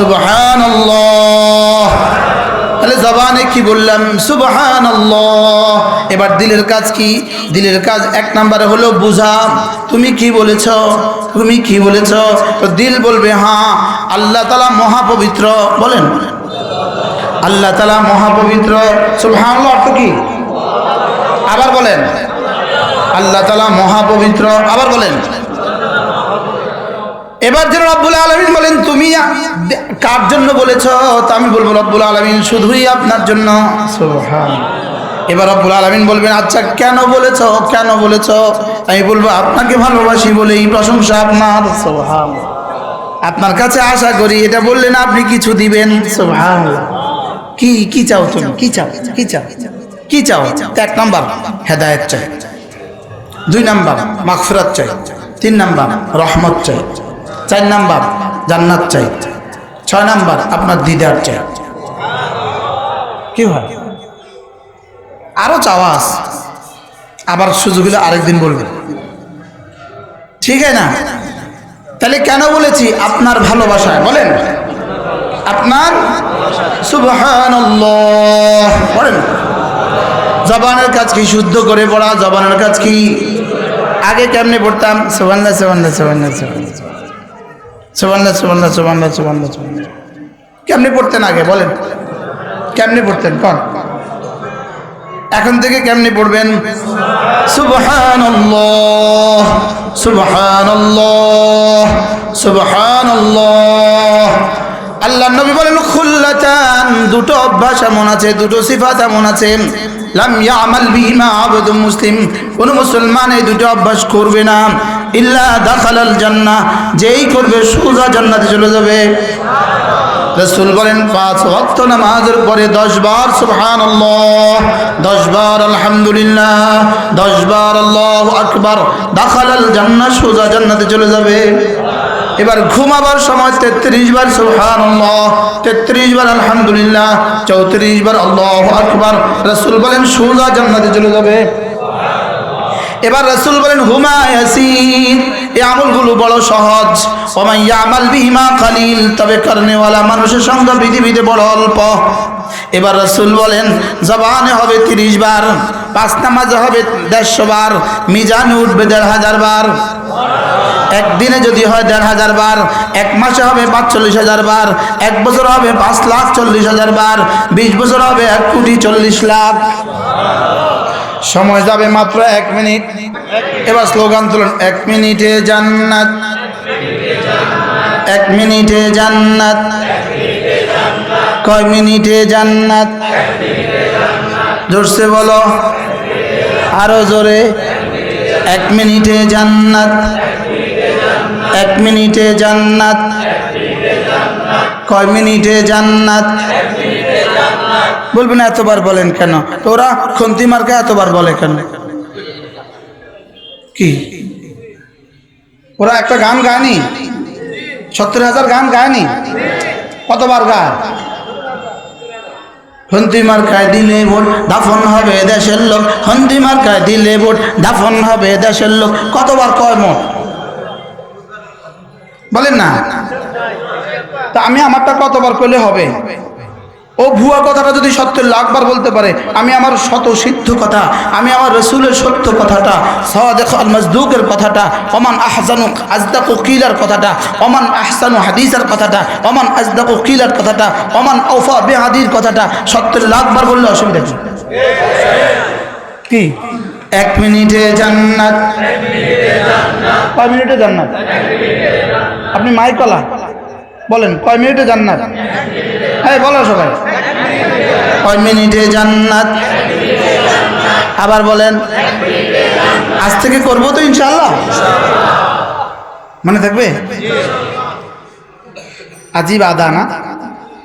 সুবহান তাহলে জবানে কি বললাম? সুবহান এবার দিলের কাজ কি? দিলের কাজ এক নম্বরে হলো বুঝা। তুমি কি বলেছ? তুমি কি বলেছ? তো দিল বলবে হ্যাঁ আল্লাহ তালা মহাপবিত্র। বলেন। আল্লাহ তালা মহাপবিত্র। সুবহান অর্থ কি? আবার বলেন। আল্লাহ তালা মহাপবিত্র। আবার বলেন। এবার যেন রব্বুল আলমিন বলেন তুমি কার জন্য বলেছ? তা আমি বলব রব্বুল আলমিন শুধুই আপনার জন্য। এবার রব্বুল আলমিন বলবেন আচ্ছা কেন বলেছ? কেন বলেছ? আমি বলব আপনাকে ভালোবাসি বলে এই প্রশংসা আপনার। আপনার কাছে আশা করি এটা বললেন আপনি কিছু দিবেন। কি কি চাও তুমি? কি চাও? কি চাও? কি চাও? এক নাম্বার হেদায়ত চাই। দুই নাম্বার মাগফিরাত চাই। তিন নাম্বার রহমত চাই। চার নাম্বার, জান্নাত চাই। ছয় নাম্বার, আপনার দিদার চাই। কি হয়? আরও চাওয়া আছে। আবার সুযোগ হলে আরেকদিন বলবেন। ঠিক আছে না? তাহলে কেন বলেছি আপনার ভালোবাসায়? বলেন। আপনার বলেন। জবানের কাজ কি শুদ্ধ করে পড়া? জবানের কাজ কি? আগে কেমনে পড়তাম? সোবান্লা সোবান্লা সোবান্লা সোবান্লা সোবান্লা সোবান্লা সোবান্লা সোবান্লা কেমনে পড়তেন আগে, বলেন। কেমনে পড়তেন, কন। এখন থেকে কেমনে পড়বেন? সুবহান সুবহান সুবহান আল্লাহ নবী বলেন খুল্লাতান দুটো অভ্যাস এমন আছে, দুটো সিফাত এমন আছে। লাম ইয়ামাল বিহিমা আবদুম মুসলিম। কোন মুসলমান এই দুটো অভ্যাস করবে না। ইল্লা দাখালাল জান্নাহ, যেই করবে সোজা জান্নাতে চলে যাবে। রসুল বলেন, পাঁচ ওয়াক্ত নামাজের পরে দশ বার সুবহান দশ বার আলহামদুলিল্লাহ, দশ বার আল্লাহ আকবার, দাখালাল জান্নাত সোজা জান্নাতে চলে যাবে। এবার ঘুমাবার সময় তেত্রিশ বার সুবহান তেত্রিশ বার আলহামদুলিল্লাহ, চৌত্রিশ বার আল্লাহ আকবার। রসুল বলেন, সোজা জান্নাতে চলে যাবে। এবার রসুল বলেন, হুমা ইয়াসির এই আমলগুলো বড় সহজ। ওমাইয়া আমাল বিহিমা খালিল, তবে কারণেওয়ালা মানুষের সংখ্যা পৃথিবীতে বড় অল্প। এবার রসুল বলেন, জবানে হবে তিরিশ বার, পাঁচ নামাজে হবে দেড়শো বার, মিজানে উঠবে দেড় হাজার বার। একদিনে যদি হয় দেড় হাজার বার, এক মাসে হবে পাঁচচল্লিশ হাজার বার, এক বছর হবে পাঁচ লাখ চল্লিশ হাজার বার, বিশ বছর হবে এক কোটি চল্লিশ লাখ। সময় যাবে মাত্র এক মিনিট। এবার স্লোগান তুলুন, এক মিনিটে জান্নাত। এক মিনিটে জান্নাত। কয় মিনিটে জান্নাত? জোরসে বলো। আরও জোরে। এক মিনিটে জান্নাত। এক মিনিটে জান্নাত। কয় মিনিটে জান্নাত? বলবেন এতবার বলেন কেন? তো ওরা খন্তি মার্কা এতবার বলে কেন? কি? ওরা একটা গান গায়নি? সত্তর হাজার গান গায়নি? কতবার গায়? হন্তি মার্কায় দিলে ভোট, দাফন হবে দেশের লোক। হন্তি মার্কায় দিলে ভোট, দাফন হবে দেশের লোক। কতবার কয় মোট বলেন না। তা আমি আমারটা কতবার করলে হবে? ও ভুয়া কথাটা যদি সত্য লাখবার বলতে পারে, আমি আমার শত সিদ্ধ কথা, আমি আমার রসুলের সত্য কথাটা আল মজদুকের কথাটা অমান আহসানু আজদাক কিলার কথাটা অমান আহসানু হাদিসার কথাটা অমান আজদাক কিলার কথাটা অমান ওফা বেহাদির কথাটা সত্তর লাখবার বললে অসুবিধা কি? কি? এক মিনিটে জান্নাত। মিনিটে জান্নাত। আপনি মাইকলা বলেন, কয় মিনিটে জান্নাত? হ্যাঁ বলো সবাই। কয় মিনিটে জান্নাত? আবার বলেন, আজ থেকে করব তো ইনশাল্লাহ মনে থাকবে? আজিব আদা না?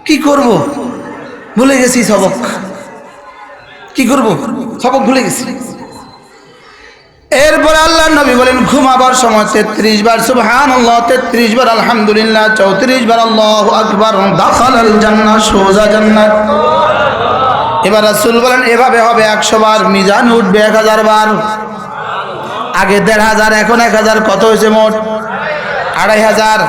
কি করব? ভুলে গেছি সবক। কি করব? সবক ভুলে গেছি। এরপরে আল্লাহ নবী বলেন, ঘুমাবার সময় তেত্রিশ বার সুবহান আল্লাহ তেত্রিশ বার, আলহামদুলিল্লাহ, চৌত্রিশ বার, আল্লাহ আকবর সোজা জান্নাত। এবার রাসূল বলেন, এভাবে হবে একশো বার, মিজান উঠবে এক হাজার বার। আগে দেড় হাজার, এখন এক হাজার, কত হয়েছে মোট? আড়াই হাজার।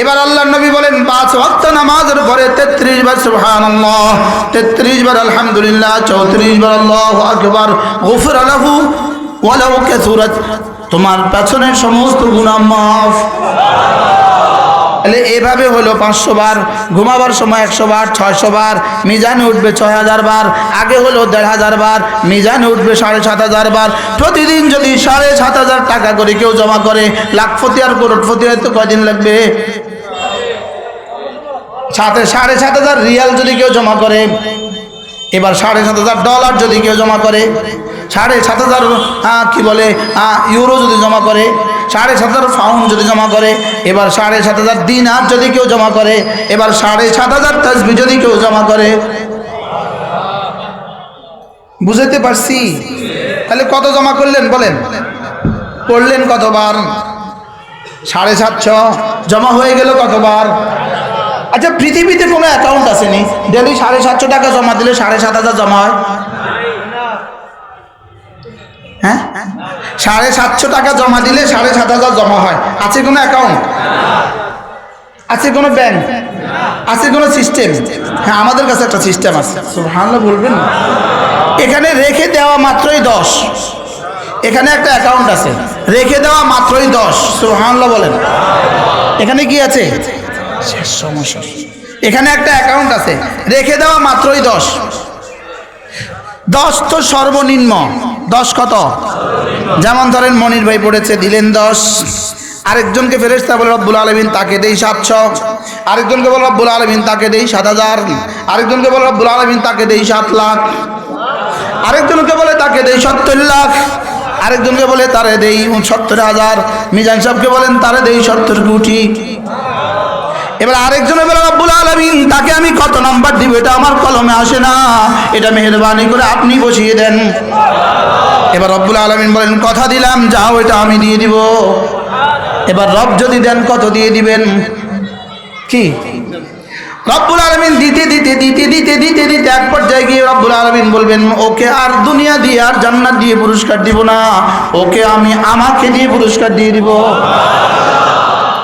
এবার আল্লাহ নবী বলেন, পাঁচ ওয়াক্ত নামাজের পরে তেত্রিশ বার, সুবহানাল্লাহ, তেত্রিশ বার, আলহামদুলিল্লাহ, চৌত্রিশ বার, আল্লাহ আকবার গফর আলাহু ওয়ালাউ কাসুরাত তোমার পেছনের সমস্ত গুনাহ মাফ। তাহলে এভাবে হলো পাঁচশো বার, ঘুমাবার সময় একশো বার, ছয়শো বার, মিজানে উঠবে ছয় হাজার বার, আগে হলো দেড় হাজার বার, মিজানে উঠবে সাড়ে সাত হাজার বার। প্রতিদিন যদি সাড়ে সাত হাজার টাকা করে কেউ জমা করে লাখপতি আর করোটপতি হয়তো কয়দিন লাগবে? সাথে সাড়ে সাত হাজার রিয়াল যদি কেউ জমা করে এবার সাড়ে সাত হাজার ডলার যদি কেউ জমা করে, সাড়ে সাত হাজার কি বলে ইউরো যদি জমা করে, সাড়ে সাত হাজার ফাউন্ড যদি জমা করে, এবার সাড়ে সাত হাজার দিন আর যদি কেউ জমা করে, এবার সাড়ে সাত হাজার তসবি যদি কেউ জমা করে। বুঝাতে পারছি? তাহলে কত জমা করলেন বলেন? করলেন কতবার? সাড়ে সাতশো। জমা হয়ে গেল কতবার? আচ্ছা পৃথিবীতে কোনো অ্যাকাউন্ট আসেনি? ডেলি সাড়ে সাতশো টাকা জমা দিলে সাড়ে সাত হাজার জমা হয়। হ্যাঁ? সাড়ে সাতশো টাকা জমা দিলে সাড়ে সাত হাজার জমা হয়। আছে কোনো অ্যাকাউন্ট আছে কোনো ব্যাংক আছে কোনো সিস্টেম হ্যাঁ আমাদের কাছে একটা সিস্টেম আছে। ভালো বলবেন? এখানে রেখে দেওয়া মাত্রই দশ। এখানে একটা অ্যাকাউন্ট আছে। রেখে দেওয়া মাত্রই দশ। সুহানলা বলেন। এখানে কি আছে? শেষ সমস্যা। এখানে একটা অ্যাকাউন্ট আছে। রেখে দেওয়া মাত্রই দশ। দশ তো সর্বনিম্ন। দশ কত? যেমন ধরেন মনির ভাই পড়েছে, দিলেন দশ। আরেকজনকে ফেরেস্তা বলে রব্বুল আলমিন তাকে দেই সাতশো। আরেকজনকে বলে রব্বুল আলমিন তাকে দেই সাত হাজার। আরেকজনকে বলে রব্বুল আলমিন তাকে দেই সাত লাখ। আরেকজনকে বলে তাকে দেই সত্তর লাখ। আরেকজনকে বলে তারে দেই সত্তর হাজার। মিজান সাহেবকে বলেন তারে দেই সত্তর কোটি। এবার আরেকজনে বলে, রব্বুল আলমিন, তাকে আমি কত নাম্বার দিব? এটা আমার কলমে আসে না। এটা মেহরবানি করে আপনি বসিয়ে দেন। এবার রব্বুল আলমিন বলেন, কথা দিলাম, যাও, এটা আমি দিয়ে দিব। এবার রব যদি দেন, কত দিয়ে দিবেন? কি? রব্বুল আলমিন দিতে দিতে দিতে দিতে দিতে দিতে এক পর্যায়ে গিয়ে রব্বুল আলমিন বলবেন, ওকে আর দুনিয়া দিয়ে আর জান্নাত দিয়ে পুরস্কার দিব না। ওকে আমি আমাকে দিয়ে পুরস্কার দিয়ে দিব।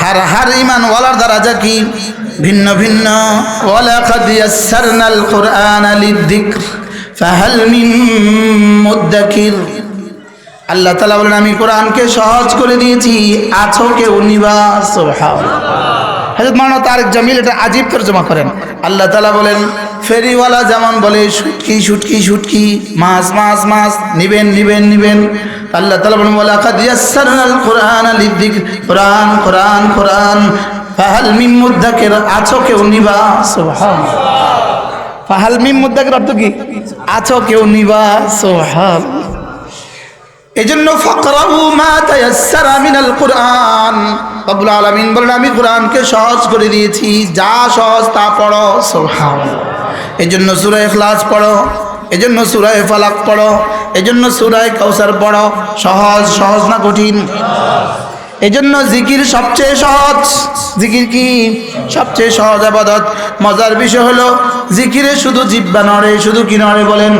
হার হার ইমান ওয়ালার দ্বারা যা কি? ভিন্ন ভিন্ন। ওয়ালা কুরআনা আল্লাহ তালা বলেন, আমি কোরআনকে সহজ করে দিয়েছি, আছো কেউ নিবাস হাজরত মাওলানা তারেক জামিল এটা আজীব তর্জমা করেন। আল্লাহ তালা বলেন, ফেরিওয়ালা যেমন বলে শুটকি শুটকি শুটকি মাছ মাছ মাছ, নিবেন নিবেন নিবেন। আল্লাহ তালা বলেন বলা কাদিয়াসাল কোরআন আলিদ্দিক কোরআন কোরআন কোরআন। ফাহাল মিম মুদ্দাকের আছো কেউ নিবা? ফাহাল মিম মুদ্দাকের অর্থ কি? আছো কেউ নিবা? সোহান এজন্য ফকরাহু মা তায়াসসারা মিনাল কুরআন। আলামিন বলেন, আমি কোরআনকে সহজ করে দিয়েছি, যা সহজ তা পড়ো। সুবহানাল্লাহ। এজন্য সূরা ইখলাস পড়ো, এজন্য সূরা ফালাক পড়ো, এজন্য সূরা কাউসার পড়ো। সহজ সহজ না কঠিন? এজন্য জিকির সবচেয়ে সহজ। জিকির কি? সবচেয়ে সহজ আবাদত। মজার বিষয় হলো, জিকিরে শুধু জিব্বা নড়ে, শুধু কি নড়ে বলেন?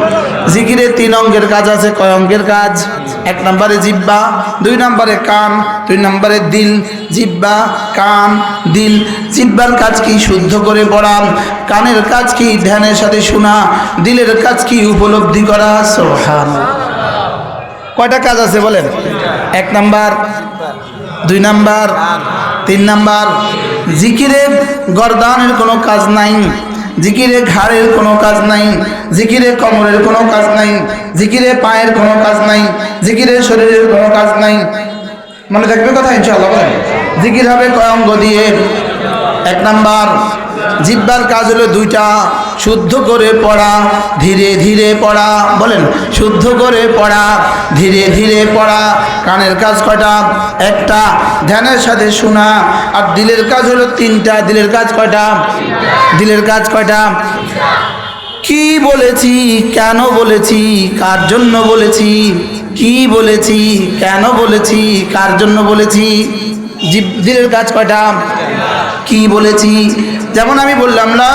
জিকিরে তিন অঙ্গের কাজ আছে, কয় অঙ্গের কাজ? এক নম্বরে জিব্বা, দুই নম্বরে কান, দুই নম্বরে দিল। জিব্বা, কান, দিল। জিব্বার কাজ কি শুদ্ধ করে পড়া কানের কাজ কি ধ্যানের সাথে শোনা? দিলের কাজ কি উপলব্ধি করা? সোহান কয়টা কাজ আছে বলেন? এক নাম্বার, দুই নাম্বার, তিন নাম্বার। জিকিরে গরদানের কোনো কাজ নাই। জিকিরে ঘাড়ের কোনো কাজ নাই, জিকিরে কমরের কোনো কাজ নাই, জিকিরে পায়ের কোনো কাজ নাই, জিকিরে শরীরের কোনো কাজ নাই। মনে থাকবে কথা, ইনশাআল্লাহ জিকির হবে কয় অঙ্গ দিয়ে? এক নাম্বার, জিব্বার কাজ হলো দুইটা। শুদ্ধ করে পড়া, ধীরে ধীরে পড়া, বলেন, শুদ্ধ করে পড়া, ধীরে ধীরে পড়া, কানের কাজ কয়টা? একটা, ধ্যানের সাথে শোনা, আর দিলের কাজ হলো তিনটা, দিলের কাজ কয়টা? দিলের কাজ কয়টা? কি বলেছি, কেন বলেছি, কার জন্য বলেছি, কি বলেছি, কেন বলেছি, কার জন্য বলেছি দিলের কাজ কয়টা? কি বলেছি? যেমন আমি বললাম, লা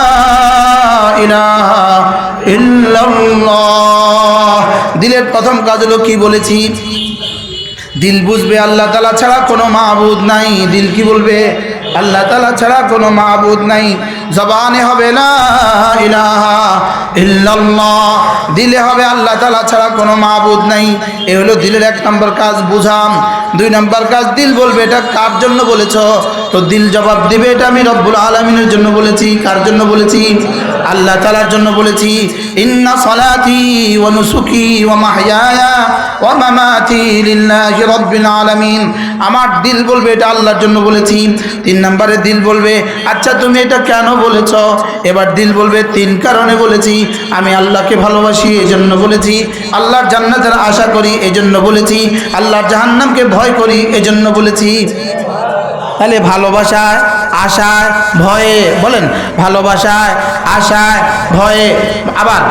দিলের প্রথম কাজ হলো কি বলেছি? দিল বুঝবে আল্লাহ তালা ছাড়া কোনো মাহবুদ নাই। দিল কি বলবে? আল্লাহ তালা ছাড়া কোনো মাহবুদ নাই। জবানে হবে না দিলে হবে আল্লাহ তালা ছাড়া কোনো মাহবুদ নাই। এ হলো দিলের এক নম্বর কাজ, বুঝাম। দুই নম্বর কাজ, দিল বলবে এটা কার জন্য বলেছ? তো দিল জবাব দিবে এটা আমি রব্বুল আলমিনের জন্য বলেছি। কার জন্য বলেছি? আল্লাহ তালার জন্য বলেছি। ইন্না সলাতি ওয়া নুসুকি ওয়া মাহইয়ায়া ওয়া মামাতি লিল্লাহি রাব্বিল আলামিন। আমার দিল বলবে, এটা আল্লাহর জন্য বলেছি। তিন নম্বরে দিল বলবে আচ্ছা তুমি এটা কেন বলেছ? এবার দিল বলবে, তিন কারণে বলেছি। আমি আল্লাহকে ভালোবাসি এই জন্য বলেছি। আল্লাহর জান্নাতের আশা করি এই জন্য বলেছি। আল্লাহর জাহান্নামকে ভয় করি এই জন্য বলেছি। তাহলে ভালোবাসায় আশায় ভয়ে, বলেন ভালোবাসায় আশায় ভয়ে, আবার।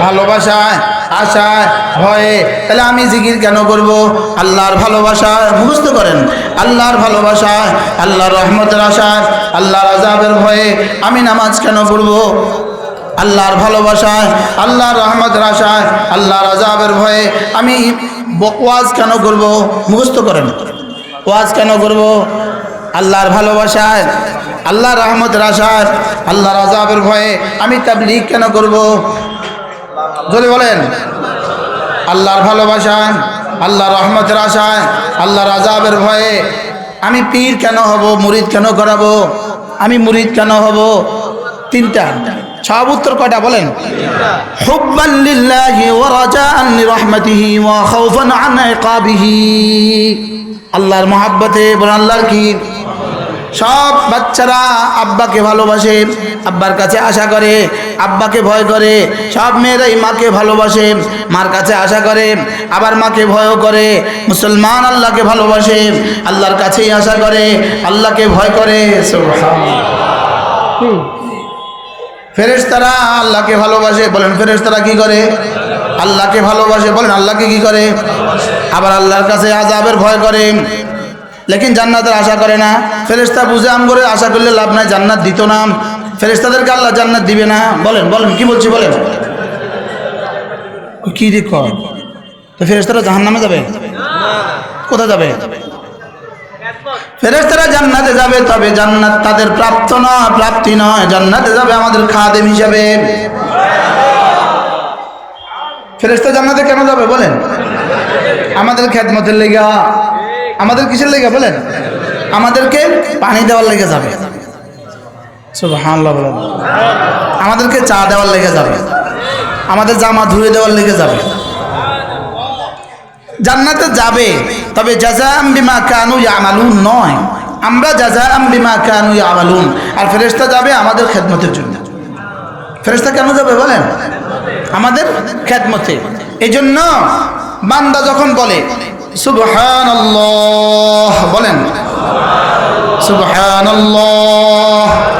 ভালোবাসায় আশায় ভয়ে, তাহলে আমি জিকির কেন করব? আল্লাহর ভালোবাসায় মুখস্থ করেন। আল্লাহর ভালোবাসায় আল্লাহর রহমতের আশায় আল্লাহর আজাবের ভয়ে আমি নামাজ কেন পড়ব? আল্লাহর ভালোবাসায় আল্লাহর রহমতের আশায় আল্লাহর আজাবের ভয়ে আমি বকওয়াজ কেন করব? মুখস্থ করেন। ওয়াজ কেন করব? আল্লাহর ভালোবাসায়, আল্লাহর রহমতের আশায়, আল্লাহর আজাবের ভয়ে আমি তাবলিগ কেন করব? যদি বলেন। আল্লাহর ভালোবাসায় আল্লাহ রহমতের আশায়, আল্লাহর আজাবের ভয়ে আমি পীর কেন হব? মুরিদ কেন করাবো? আমি মুরিদ কেন হব? তিনটা। সব উত্তর কয়টা বলেন? আল্লাহর মহাব্বতে বলেন আল্লাহর কি? সব বাচ্চারা আব্বাকে ভালোবাসে আব্বার কাছে আশা করে আব্বাকে ভয় করে। সব মেয়েরাই মাকে ভালোবাসে মার কাছে আশা করে আবার মাকে ভয়ও করে। মুসলমান আল্লাহকে ভালোবাসে আল্লাহর কাছেই আশা করে আল্লাহকে ভয় করে। ফেরেশতারা আল্লাহকে ভালোবাসে, বলেন ফেরেশতারা কি করে? আল্লাহকে ভালোবাসে, বলেন আল্লাহকে কি করে? আবার আল্লাহর কাছে আজাবের ভয় করে। লেকিন জান্নাতের আশা করে না। ফেরেশতা বুঝে আম করে আশা করলে লাভ নাই, জান্নাত দিত না। ফেরেশতাদেরকে আল্লাহ জান্নাত দিবে না। বলেন বলেন, কি বলছি বলেন? কি দিক তো ফেরেশতারা জাহান নামে যাবে? কোথায় যাবে? ফেরেশতারা জান্নাতে যাবে, তবে জান্নাত তাদের প্রাপ্ত নয়, প্রাপ্তি নয়। জান্নাতে যাবে আমাদের খাদেম হিসাবে। ফেরেশতা জান্নাতে কেন যাবে বলেন? আমাদের খেদমতের লেগা। আমাদের কিসের লেগে বলেন? আমাদেরকে পানি দেওয়ার লেগে যাবে। আমাদেরকে চা দেওয়ার লেগে যাবে। আমাদের জামা ধুয়ে দেওয়ার লেগে যাবে। জান্নাতে যাবে। তবে জাজাম বিমা কানু ইয়ামালুন নয়। আমরা জাজাম বিমা কানু ইয়ামালুন। আর ফেরেশতা যাবে আমাদের খেদমতের জন্য। ফেরেশতা কেন যাবে বলেন? আমাদের খেদমতে। এই জন্য বান্দা যখন বলে, সুবহানাল্লাহ বলেন, সুবহানাল্লাহ